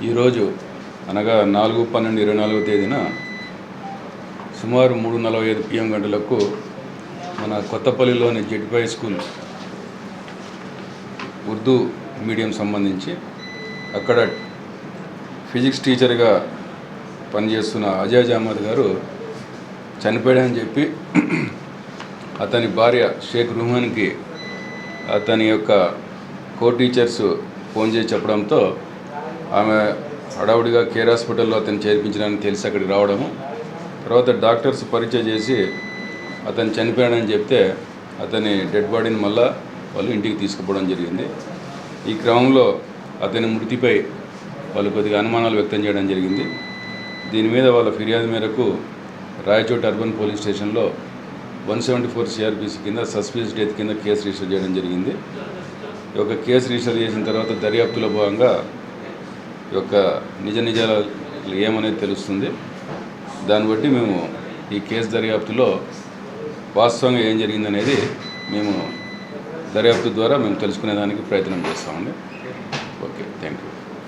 ఈరోజు అనగా నాలుగు పన్నెండు ఇరవై నాలుగో తేదీన సుమారు మూడు నలభై ఐదు పిఎం గంటలకు మన కొత్తపల్లిలోని జెడ్పై స్కూల్ ఉర్దూ మీడియం సంబంధించి అక్కడ ఫిజిక్స్ టీచర్గా పనిచేస్తున్న అజయ్ అహ్మద్ గారు చనిపోయాడని చెప్పి అతని భార్య షేక్ రుహాన్కి అతని యొక్క కో టీచర్స్ ఫోన్ చేసి చెప్పడంతో ఆమె హడావుడిగా కేర్ హాస్పిటల్లో అతను చేర్పించడానికి తెలిసి అక్కడికి రావడము తర్వాత డాక్టర్స్ పరిచయం చేసి అతను చనిపోయాడని చెప్తే అతని డెడ్ బాడీని మళ్ళా వాళ్ళు ఇంటికి తీసుకుపోవడం జరిగింది. ఈ క్రమంలో అతని మృతిపై వాళ్ళు కొద్దిగా అనుమానాలు వ్యక్తం చేయడం జరిగింది. దీని మీద వాళ్ళ ఫిర్యాదు మేరకు రాయచోటి అర్బన్ పోలీస్ స్టేషన్లో వన్ సెవెంటీ ఫోర్ సిఆర్పిసి కింద సస్పీస్ డెత్ కింద కేసు రిజిస్టర్ చేయడం జరిగింది. ఈ యొక్క కేసు రిజిస్టర్ చేసిన తర్వాత దర్యాప్తులో భాగంగా యొక్క నిజ నిజాలు ఏమనేది తెలుస్తుంది? దాన్ని బట్టి మేము ఈ కేసు దర్యాప్తులో వాస్తవంగా ఏం జరిగిందనేది మేము దర్యాప్తు ద్వారా మేము తెలుసుకునేదానికి ప్రయత్నం చేస్తామండి. Okay thank you